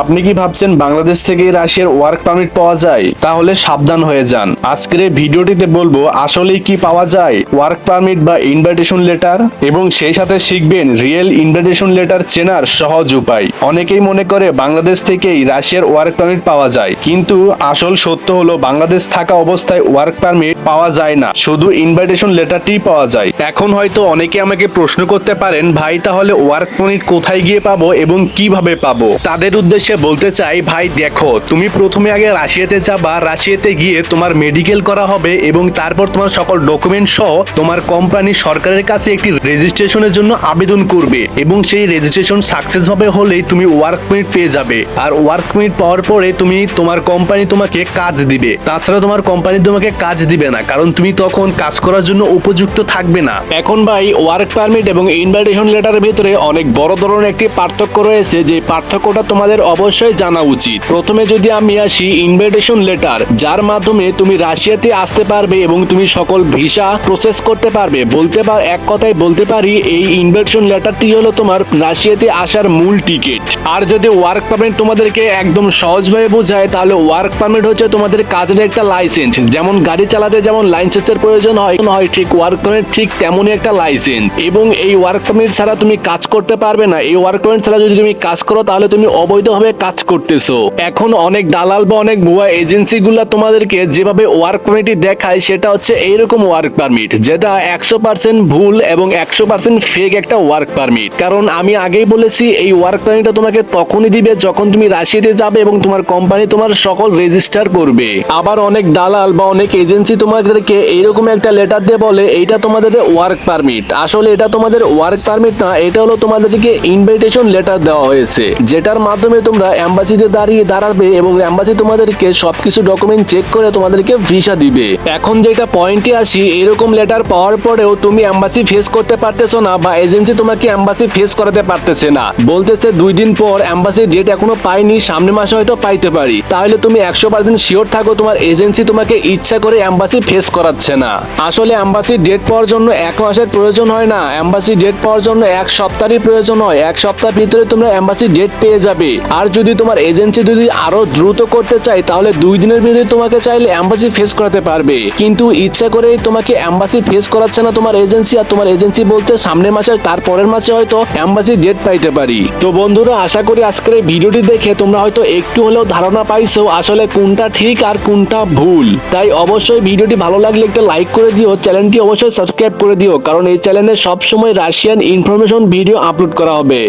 আপনি কি ভাবছেন বাংলাদেশ থেকে রাশিয়ার ওয়ার্ক পারমিট পাওয়া যায়? তাহলে সাবধান হয়ে যান। আজকের এই ভিডিওটিতে বলব, আসলেই কি পাওয়া যায়? ওয়ার্ক পারমিট বা ইনভাইটেশন লেটার এবং সেই সাথে শিখবেন রিয়েল ইনভাইটেশন লেটার চেনার সহজ উপায়। অনেকেই মনে করে বাংলাদেশ থেকেই রাশিয়ার ওয়ার্ক পারমিট পাওয়া যায়। কিন্তু আসল সত্য হলো বাংলাদেশ থাকা অবস্থায় ওয়ার্ক পারমিট পাওয়া যায় না। শুধু ইনভাইটেশন লেটারটি পাওয়া যায়। এখন হয়তো অনেকে আমাকে প্রশ্ন করতে পারেন, ভাই, তাহলে ওয়ার্ক পারমিট কোথায় গিয়ে পাবো এবং কীভাবে পাবো? তাদের উদ্দেশ্যে বলতে চাই, ভাই, দেখো, তুমি প্রথমে আগে রাশিয়াতে যাবা রাশিয়াতে গিয়ে তোমার মেডিকেল করা হবে এবং তারপর তোমার সকল ডকুমেন্ট সহ তোমার কোম্পানি সরকারের কাছে একটি রেজিস্ট্রেশনের জন্য আবেদন করবে এবং সেই রেজিস্ট্রেশন সাকসেস হবে হলেই তুমি ওয়ার্ক পারমিট পেয়ে যাবে। আর ওয়ার্ক পারমিট পাওয়ার পরে তুমি তোমার কোম্পানি তোমাকে কাজ দিবে। তাছাড়া তোমার কোম্পানি তোমাকে কাজ দিবে না, কারণ তুমি তখন কাজ করার জন্য উপযুক্ত থাকবে না। এখন ভাই ওয়ার্ক পারমিট এবং ইনভাইটেশন লেটারের ভিতরে অনেক বড় ধরনের একটি পার্থক্য রয়েছে, যে পার্থক্যটা তোমাদের অবশ্যই জানা উচিত। প্রথমে যদি আমি আসি ইনভাইটেশন লেটার যার মাধ্যমে তুমি রাশিয়াতে আসতে পারবে এবং তুমি সকল ভিসা প্রসেস করতে পারবে। বলতে পার এক কথায় বলতে পারি, এই ইনভাইটেশন লেটারটি হলো তোমার রাশিয়াতে আসার মূল টিকিট আর যদি ওয়ার্ক পারমিট তোমাদেরকে একদম সহজভাবে বোঝায়, তাহলে ওয়ার্ক পারমিট হচ্ছে তোমাদের কাজের একটা লাইসেন্স যেমন গাড়ি চালাতে যেমন লাইসেন্সের প্রয়োজন হয় হয় ঠিক ওয়ার্ক পারমিট ঠিক তেমনই একটা লাইসেন্স এবং এই ওয়ার্ক পারমিট ছাড়া তুমি কাজ করতে পারবে না। এই ওয়ার্ক পারমিট ছাড়া যদি তুমি কাজ করো, তাহলে তুমি অবৈধভাবে কাজ করতেছো। এখন অনেক দালাল বা অনেক ভুয়া এজেন্সি গুলা তোমাদেরকে যেভাবে ওয়ার্ক পারমিট দেখায়, সেটা হচ্ছে এইরকম ওয়ার্ক পারমিট যেটা একশো পার্সেন্ট ভুল এবং একশো পার্সেন্ট ফেক একটা ওয়ার্ক পারমিট কারণ আমি আগেই বলেছি, এই ওয়ার্ক পারমিটটা তোমাকে তখনই দিবে যখন তুমি রাশিয়াতে যাবে এবং তোমার কোম্পানি তোমার সকল রেজিস্টার করবে। আবার অনেক দালাল বা অনেক এজেন্সি তোমাদেরকে এইরকম একটা লেটার দিয়ে বলে, এইটা তোমাদের ওয়ার্ক পারমিট আসলে এটা তোমাদের ওয়ার্ক পারমিট না, এটা হলো তোমাদেরকে ইনভাইটেশন লেটার দেওয়া হয়েছে, যেটার মাধ্যমে তোমরা অ্যাম্বাসিতে দাঁড়িয়ে দাঁড়াবে এবং অ্যাম্বাসি তোমাদেরকে সবকিছু ডকুমেন্ট চেক করে তোমাদেরকে ভিসা দিবে। এখন যেটা পয়েন্টে আসি এরকম লেটার পাওয়ার পরেও তুমি অ্যাম্বাসি ফেস করতে পারতেছো না বা এজেন্সি তোমাকে অ্যাম্বাসি ফেস করাতে পারতেছে না। বলতেছে দুই দিন পর অ্যাম্বাসির ডেট এখনও পাইনি, সামনে মাসে হয়তো পাইতে পারি। তাহলে তুমি একশো পার্সেন্ট শিওর থাকো তোমার এজেন্সি তোমাকে ইচ্ছা করে অ্যাম্বাসি ফেস করাচ্ছে না। আসলে অ্যাম্বাসির ডেট পাওয়ার জন্য এক মাসের প্রয়োজন হয় না। অ্যাম্বাসি ডেট পাওয়ার জন্য এক সপ্তাহেরই প্রয়োজন হয়। এক সপ্তাহের ভিতরে তোমরা অ্যাম্বাসি ডেট পেয়ে যাবে। আর যদি তোমার এজেন্সি যদি আরও দ্রুত করতে চাই তাহলে দুই দিনের ভিতরে তোমাকে চাইলে অ্যাম্বাসি ফেস করাতে পারবে। কিন্তু ইচ্ছা করে তোমাকে অ্যাম্বাসি ফেস করাচ্ছে না তোমার এজেন্সি, আর তোমার এজেন্সি বলতে সামনের মাসে তার পরের মাসে হয়তো অ্যাম্বাসি ডেট পাইতে পারি। তো বন্ধুরা, আশা করি আজকের এই ভিডিওটি দেখে তোমরা হয়তো একটু হলেও ধারণা পাইছো আসলে কোনটা ঠিক আর কোনটা ভুল। তাই অবশ্যই ভিডিওটি ভালো লাগলে একটা লাইক করে দিও, চ্যানেলটি অবশ্যই সাবস্ক্রাইব করে দিও, কারণ এই চ্যানেলে সবসময় রাশিয়ান ইনফরমেশন ভিডিও আপলোড করা হবে।